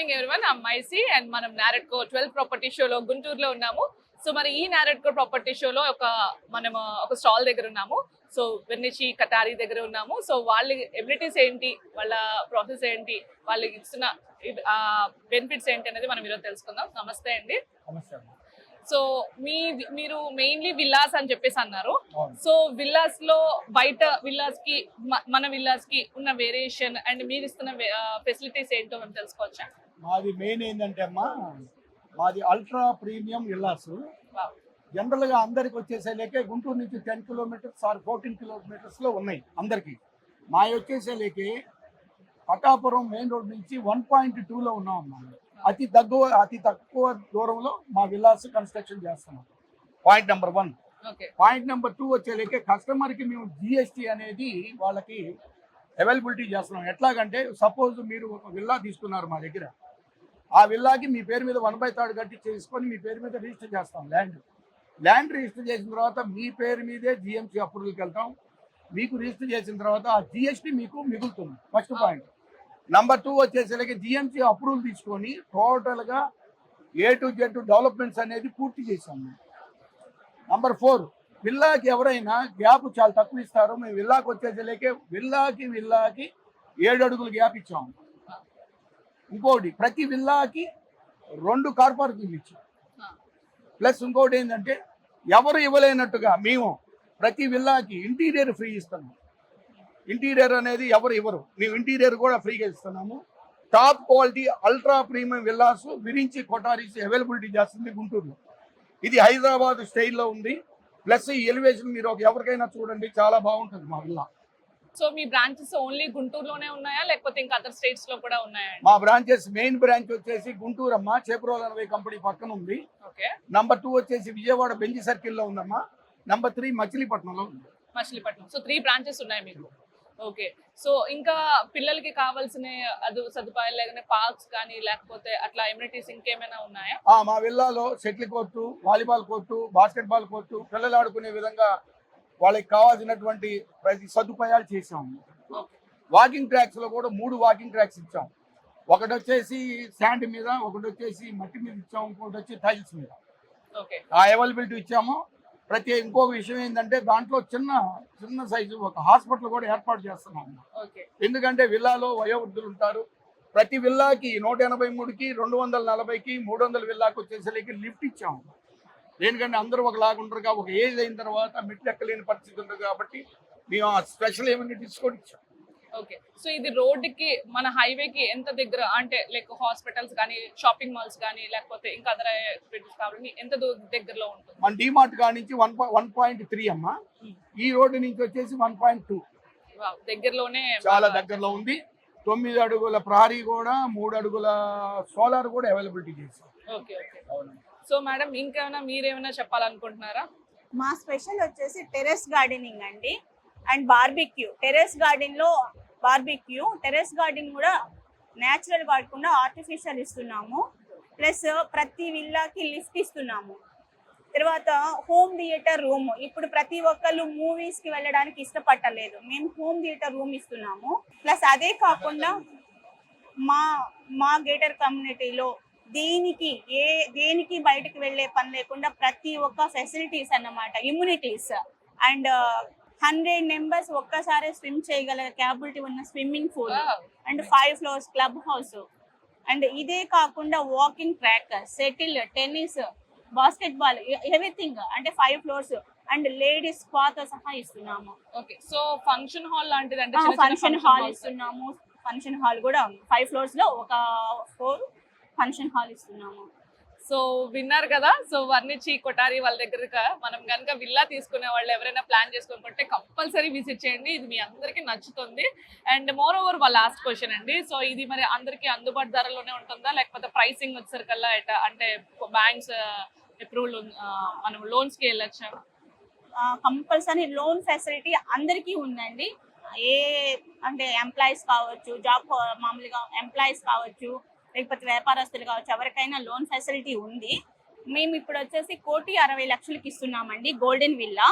Morning everyone మైసి and మనం NAREDCO twelve property షోలో గుంటూరులో ఉన్నాము. సో మరి ఈ నారెడ్కో ప్రాపర్టీ షోలో ఒక మనం ఒక స్టాల్ దగ్గర ఉన్నాము. సో వెన్నిచి కటారి దగ్గర ఉన్నాము. సో వాళ్ళ ఎబిలిటీస్ ఏంటి? వాళ్ళ ప్రాసెస్ ఏంటి? వాళ్ళకి ఇస్తున్న బెనిఫిట్స్ ఏంటి అనేది మనం ఈరోజు తెలుసుకుందాం. నమస్తే అండి. సో మీ మీరు మెయిన్లీ విల్లాస్ అని చెప్పేసి అన్నారు. సో విల్లాస్లో బయట విల్లాస్కి మన విల్లాస్కి ఉన్న వేరియేషన్ అండ్ మీరు ఇస్తున్న ఫెసిలిటీస్ ఏంటో మేము తెలుసుకోవచ్చా? మాది మెయిన్ ఏంటంటే అమ్మా మాది అల్ట్రా ప్రీమియం విల్లాస్ Wow. జనరల్గా అందరికి వచ్చేసేలేకే గుంటూరు నుంచి టెన్ కిలోమీటర్స్ ఆర్ ఫోర్టీన్ కిలోమీటర్స్లో ఉన్నాయి అందరికి. మా వచ్చేసేలేకే పటాపురం మెయిన్ రోడ్ నుంచి వన్ పాయింట్లో ఉన్నాం అమ్మా. అతి తక్కువ అతి తక్కువ దూరంలో మా విల్లాస్ కన్స్ట్రక్షన్ చేస్తున్నాం. Point number one point number two వచ్చేలేకే కస్టమర్కి మేము జిఎస్టీ అనేది వాళ్ళకి అవైలబిలిటీ చేస్తున్నాం. ఎట్లాగంటే సపోజ్ మీరు ఒక విల్లా తీసుకున్నారు మా దగ్గర. ఆ విల్లాకి మీ పేరు మీద వన్ బై థర్డ్ కట్టి చేసుకొని మీ పేరు మీద రిజిస్టర్ చేస్తాం ల్యాండ్. ల్యాండ్ రిజిస్టర్ చేసిన తర్వాత మీ పేరు మీదే జిఎంసీ అప్రూవల్కి వెళ్తాం. మీకు రిజిస్టర్ చేసిన తర్వాత ఆ జిఎస్టీ మీకు మిగులుతుంది. ఫస్ట్ పాయింట్ నంబర్ టూ వచ్చేసరికి జిఎంసీ అప్రూవల్ తీసుకొని టోటల్గా ఏ టు జెడ్ డెవలప్మెంట్స్ అనేది పూర్తి చేసాం మేము. నంబర్ ఫోర్ విల్లాకి ఎవరైనా గ్యాప్ చాలా తక్కువ ఇస్తారు మేము విల్లాకి వచ్చేసరికి విల్లాకి విల్లాకి ఏడు అడుగులు గ్యాప్ ఇచ్చాము ఇంకోటి ప్రతి విల్లాకి రెండు కార్ పార్కింగ్ ఇచ్చాం. ప్లస్ ఇంకోటి ఏంటంటే ఎవరు ఇవ్వలేనట్టుగా మేము ప్రతి విల్లాకి ఇంటీరియర్ ఫ్రీ ఇస్తున్నాం ఇంటీరియర్ అనేది ఎవరు ఇవ్వరు. మేము ఇంటీరియర్ కూడా ఫ్రీగా ఇస్తున్నాము. Top quality ultra premium villas Virinchi Kotaris availability చేస్తుంది గుంటూరులో. ఇది హైదరాబాద్ స్టైల్లో ఉంది. ప్లస్ ఈ ఎలివేషన్ మీరు ఒక ఎవరికైనా చూడండి చాలా బాగుంటుంది మా విల్లా. సో మీ బ్రాంచెస్ ఓన్లీ గుంటూరులోనే ఉన్నాయా? లేకపోతే ఇంకా అదర్ స్టేట్స్లో కూడా ఉన్నాయా మా బ్రాంచెస్ మెయిన్ బ్రాంచ్ వచ్చేసి గుంటూరు అమ్మ చేపురోల్ అనవై కంపెనీ పక్కన ఉంది. ఓకే. నంబర్ టూ వచ్చేసి విజయవాడ బెంజి సర్కిల్లో ఉందమ్మా. నంబర్ త్రీ మచిలీపట్నంలో ఉంది. మచిలీపట్నం. సో త్రీ బ్రాంచెస్ ఉన్నాయి మీకు. ఓకే. సో ఇంకా పిల్లలకి కావాల్సిన అది సదుపాయాలు లేకపోతే పార్క్స్ కానీ లేకపోతే అట్లా ఎమ్యూనిటీస్ ఇంకేమైనా ఉన్నాయా? ఆ, మా విల్లాలో shuttle court volleyball court basketball court పిల్లలు ఆడుకునే విధంగా వాళ్ళకి కావాల్సినటువంటి ప్రతి సదుపాయాలు చేసాము వాకింగ్ ట్రాక్స్లో కూడా మూడు వాకింగ్ ట్రాక్స్ ఇచ్చాం. ఒకటి వచ్చేసి శాండ్ మీద ఒకటి వచ్చేసి మట్టి మీద ఇచ్చాం ఇంకోటి వచ్చి టైల్స్ మీద. ఆ అవైలబిలిటీ ఇచ్చాము. ప్రతి ఇంకొక విషయం ఏంటంటే దాంట్లో చిన్న చిన్న సైజు ఒక హాస్పిటల్ కూడా ఏర్పాటు చేస్తున్నాం. ఓకే. ఎందుకంటే విల్లాలో వయోవృద్ధులు ఉంటారు. ప్రతి విల్లాకి నూట ఎనభై మూడుకి రెండు వందల నలభైకి మూడు వందల విల్లాకి వచ్చేసరికి లిఫ్ట్ ఇచ్చాము దేనికంటే అందరూ ఒకలాగా కాబట్టి ఒక ఏజ్ అయిన తర్వాత మెట్లు ఎక్కలేని పరిస్థితి ఉంటుంది కాబట్టి మేము ఆ స్పెషల్ ఎమ్యూనిటీస్ కూడా ఇచ్చాం. ఓకే. సో ఇది రోడ్డుకి మన హైవేకి ఎంత దగ్గర అంటే లైక్ హాస్పిటల్స్ కానీ షాపింగ్ మాల్స్ కానీ లేకపోతే ఇంకా అదర్ కాబట్టి ఎంత దగ్గరలో ఉంటుంది? మన డిమార్ట్ కాడ నుంచి వన్ వన్ పాయింట్ త్రీ అమ్మ. ఈ రోడ్డు నుంచి వచ్చేసి వన్ పాయింట్ టూ. దగ్గరలోనే చాలా దగ్గరలో ఉంది. తొమ్మిది అడుగుల ప్రహరీ కూడా మూడు అడుగుల సోలార్ కూడా అవైలబిలిటీ చేసాం ఓకే ఓకే. సో మేడం ఇంకేమైనా మీరేమైనా చెప్పాలనుకుంటున్నారా? మా స్పెషల్ వచ్చేసి టెరెస్ గార్డెనింగ్ అండి. And barbecue. టెరెస్ గార్డెన్లో బార్బిక్యూ. టెరెస్ గార్డెన్ కూడా నేచురల్ కాకుండా ఆర్టిఫిషియల్ ఇస్తున్నాము. ప్లస్ ప్రతి విల్లాకి లిఫ్ట్ ఇస్తున్నాము. తర్వాత హోమ్ థియేటర్ రూమ్. ఇప్పుడు ప్రతి ఒక్కళ్ళు మూవీస్కి వెళ్ళడానికి ఇష్టపడలేదు మేము హోమ్ థియేటర్ రూమ్ ఇస్తున్నాము. ప్లస్ అదే కాకుండా మా మా గేటర్ కమ్యూనిటీలో దేనికి ఏ దేనికి బయటకు వెళ్ళే పని లేకుండా ప్రతి ఒక్క ఫెసిలిటీస్ అన్నమాట. ఇమ్యూనిటీస్ అండ్ హండ్రెడ్ మెంబర్స్ ఒక్కసారి స్విమ్ చేయగల క్యాపబిలిటీ ఉన్న swimming pool. And five floors club house and ఇదే కాకుండా walking track shuttle tennis basketball everything అంటే ఫైవ్ ఫ్లోర్స్ అండ్ లేడీస్తో సహా ఇస్తున్నాము. ఓకే సో ఫంక్షన్ హాల్ లాంటిది అంటే ఫంక్షన్ హాల్. ఇస్తున్నాము. ఫంక్షన్ హాల్ కూడా ఫైవ్ ఫ్లోర్స్లో ఒక ఫ్లోర్ ఫంక్షన్ హాల్ ఇస్తున్నాము. సో విన్నారు కదా? సో వర్ణించి కొటారి వాళ్ళ దగ్గర మనం కనుక విల్లా తీసుకునే వాళ్ళు ఎవరైనా ప్లాన్ చేసుకోనుకుంటే కంపల్సరీ విజిట్ చేయండి. ఇది మీ అందరికీ నచ్చుతుంది. అండ్ మోర్ ఓవర్ వాళ్ళ లాస్ట్ క్వశ్చన్ అండి. సో ఇది మరి అందరికీ అందుబాటు ధరలోనే ఉంటుందా? లేకపోతే ప్రైసింగ్ వచ్చేసరికల్లా ఎట అంటే బ్యాంక్స్ అప్రూవల్ మనం లోన్స్కి వెళ్ళొచ్చా కంపల్సరీ లోన్ ఫెసిలిటీ అందరికీ ఉందండి. ఏ అంటే ఎంప్లాయీస్ కావచ్చు జాబ్ మామూలుగా ఎంప్లాయీస్ కావచ్చు లేకపోతే వ్యాపారస్తులు కావచ్చు ఎవరికైనా లోన్ ఫెసిలిటీ ఉంది. మేము ఇప్పుడు వచ్చేసి కోటి అరవై లక్షలకి ఇస్తున్నామండి golden villa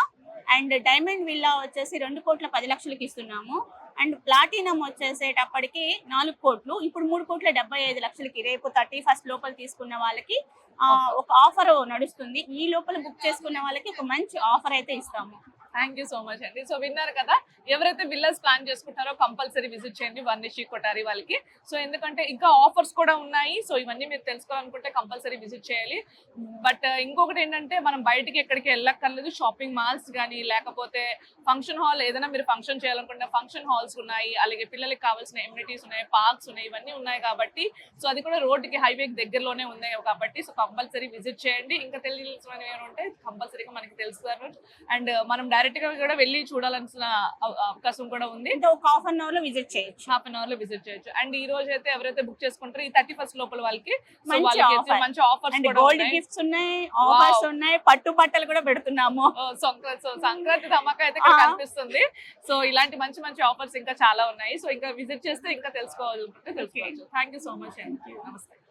and diamond villa వచ్చేసి రెండు కోట్ల పది లక్షలకి ఇస్తున్నాము. అండ్ ప్లాటినం వచ్చేసేటప్పటికి నాలుగు కోట్లు ఇప్పుడు మూడు కోట్ల డెబ్బై ఐదు లక్షలకి రేపు థర్టీ ఫస్ట్ లోపల తీసుకున్న వాళ్ళకి ఒక ఆఫర్ నడుస్తుంది. ఈ లోపల బుక్ చేసుకున్న వాళ్ళకి ఒక మంచి ఆఫర్ అయితే ఇస్తాము. థ్యాంక్ యూ సో మచ్ అండి సో విన్నారు కదా ఎవరైతే విల్లాస్ ప్లాన్ చేసుకుంటారో కంపల్సరీ విజిట్ చేయండి వర్ణిషి కొటారి వాళ్ళకి. సో ఎందుకంటే ఇంకా ఆఫర్స్ కూడా ఉన్నాయి. సో ఇవన్నీ మీరు తెలుసుకోవాలనుకుంటే కంపల్సరీ విజిట్ చేయాలి. బట్ uh, ఇంకొకటి ఏంటంటే మనం బయటికి ఎక్కడికి వెళ్ళక్కర్లేదు. షాపింగ్ మాల్స్ కానీ లేకపోతే ఫంక్షన్ హాల్ ఏదైనా మీరు ఫంక్షన్ చేయాలనుకుంటే ఫంక్షన్ హాల్స్ ఉన్నాయి. అలాగే పిల్లలకి కావాల్సిన ఎమ్యూనిటీస్ ఉన్నాయి పార్క్స్ ఉన్నాయి ఇవన్నీ ఉన్నాయి కాబట్టి. సో అది కూడా రోడ్డుకి హైవేకి దగ్గరలోనే ఉన్నాయి కాబట్టి. సో కంపల్సరీ విజిట్ చేయండి. ఇంకా తెలియని ఉంటే కంపల్సరీగా మనకి తెలుస్తారు అండ్ uh, మనం డైరెక్ట్గా కూడా వెళ్ళి చూడాల్సిన అవ- అవకాశం కూడా ఉంది. ఒక హాఫ్ అన్ అవర్లో విజిట్ చేయొచ్చు. హాఫ్ అన్ అవర్లో విజిట్ చేయొచ్చు. అండ్ ఈ రోజు అయితే ఎవరైతే బుక్ చేసుకుంటారో ఈ థర్టీ ఫస్ట్ లోపల వాళ్ళకి మంచి ఆఫర్స్ గోల్డ్ గిఫ్ట్స్ ఉన్నాయి. ఆఫర్స్. ఉన్నాయి పట్టు బట్టలు కూడా పెడుతున్నాము. సంక్రాంతి సంక్రాంతి ధమాకా అయితే. కనిపిస్తుంది. సో ఇలాంటి మంచి మంచి ఆఫర్స్ ఇంకా చాలా ఉన్నాయి. సో ఇంకా విజిట్ చేస్తే ఇంకా తెలుసుకోవచ్చు. థ్యాంక్ యూ సో మచ్ అండి నమస్తే